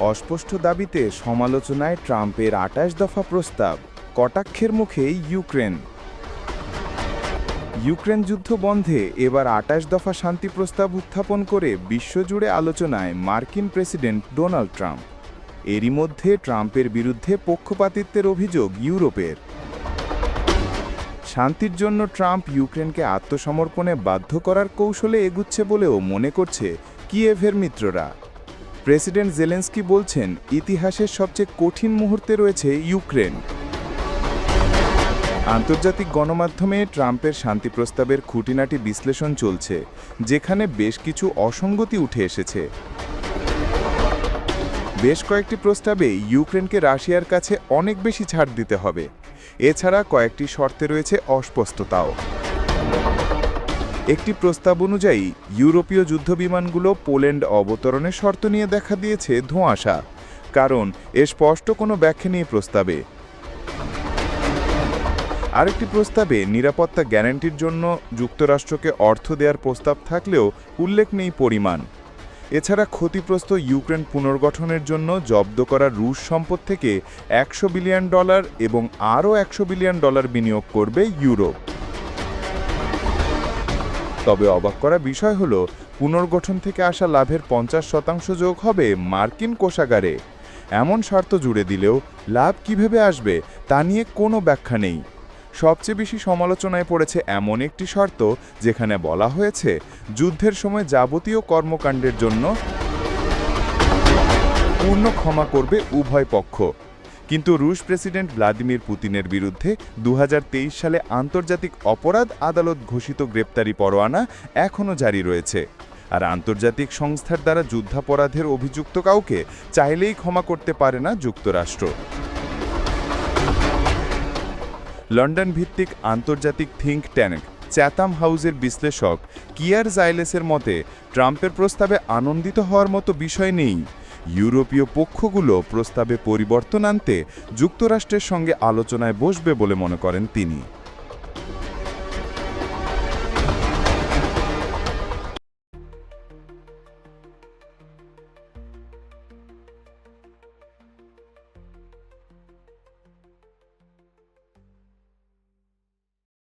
অস্পষ্ট দাবিতে সমালোচনায় ট্রাম্পের আটাশ দফা প্রস্তাব, কটাক্ষের মুখে ইউক্রেন। ইউক্রেন যুদ্ধ বন্ধে এবার আটাশ দফা শান্তি প্রস্তাব উত্থাপন করে বিশ্বজুড়ে আলোচনায় মার্কিন প্রেসিডেন্ট ডোনাল্ড ট্রাম্প। এরই মধ্যে ট্রাম্পের বিরুদ্ধে পক্ষপাতিত্বের অভিযোগ ইউরোপের। শান্তির জন্য ট্রাম্প ইউক্রেনকে আত্মসমর্পণে বাধ্য করার কৌশলে এগুচ্ছে বলেও মনে করছে কিয়েভের মিত্ররা। প্রেসিডেন্ট জেলেন্সকি বলছেন, ইতিহাসের সবচেয়ে কঠিন মুহূর্তে রয়েছে ইউক্রেন। আন্তর্জাতিক গণমাধ্যমে ট্রাম্পের শান্তি প্রস্তাবের খুঁটিনাটি বিশ্লেষণ চলছে, যেখানে বেশ কিছু অসঙ্গতি উঠে এসেছে। বেশ কয়েকটি প্রস্তাবে ইউক্রেনকে রাশিয়ার কাছে অনেক বেশি ছাড় দিতে হবে। এছাড়া কয়েকটি শর্তে রয়েছে অস্পষ্টতাও। একটি প্রস্তাব অনুযায়ী, ইউরোপীয় যুদ্ধবিমানগুলো পোল্যান্ড অবতরণের শর্ত নিয়ে দেখা দিয়েছে ধোঁয়াশা। কারণ, এ স্পষ্ট কোনো ব্যাখ্যা নিয়ে প্রস্তাবে। আরেকটি প্রস্তাবে, নিরাপত্তা গ্যারান্টির জন্য যুক্তরাষ্ট্রকে অর্থ দেওয়ার প্রস্তাব থাকলেও উল্লেখ নেই পরিমাণ। এছাড়া ক্ষতিগ্রস্ত ইউক্রেন পুনর্গঠনের জন্য জব্দ করা রুশ সম্পদ থেকে একশো বিলিয়ন ডলার এবং আরও একশো বিলিয়ন ডলার বিনিয়োগ করবে ইউরোপ। তবে অবাক করা বিষয় হল, পুনর্গঠন থেকে আসা লাভের পঞ্চাশ শতাংশ যোগ হবে মার্কিন কোষাগারে। এমন শর্ত জুড়ে দিলেও লাভ কীভাবে আসবে তা নিয়ে কোনো ব্যাখ্যা নেই। সবচেয়ে বেশি সমালোচনায় পড়েছে এমন একটি শর্ত যেখানে বলা হয়েছে, যুদ্ধের সময় যাবতীয় কর্মকাণ্ডের জন্য পূর্ণ ক্ষমা করবে উভয় পক্ষ। কিন্তু রুশ প্রেসিডেন্ট ভ্লাদিমির পুতিনের বিরুদ্ধে দু হাজার তেইশ সালে আন্তর্জাতিক অপরাধ আদালত ঘোষিত গ্রেপ্তারি পরোয়ানা এখনও জারি রয়েছে। আর আন্তর্জাতিক সংস্থার দ্বারা যুদ্ধাপরাধের অভিযুক্ত কাউকে চাইলেই ক্ষমা করতে পারে না যুক্তরাষ্ট্র। লন্ডন ভিত্তিক আন্তর্জাতিক থিঙ্ক ট্যাঙ্ক চ্যাতাম হাউজের বিশ্লেষক কিয়ার জাইলেসের মতে, ট্রাম্পের প্রস্তাবে আনন্দিত হওয়ার মতো বিষয় নেই। ইউরোপীয় পক্ষগুলো প্রস্তাবে পরিবর্তন আনতে যুক্তরাষ্ট্রের সঙ্গে আলোচনায় বসবে বলে মনে করেন তিনি।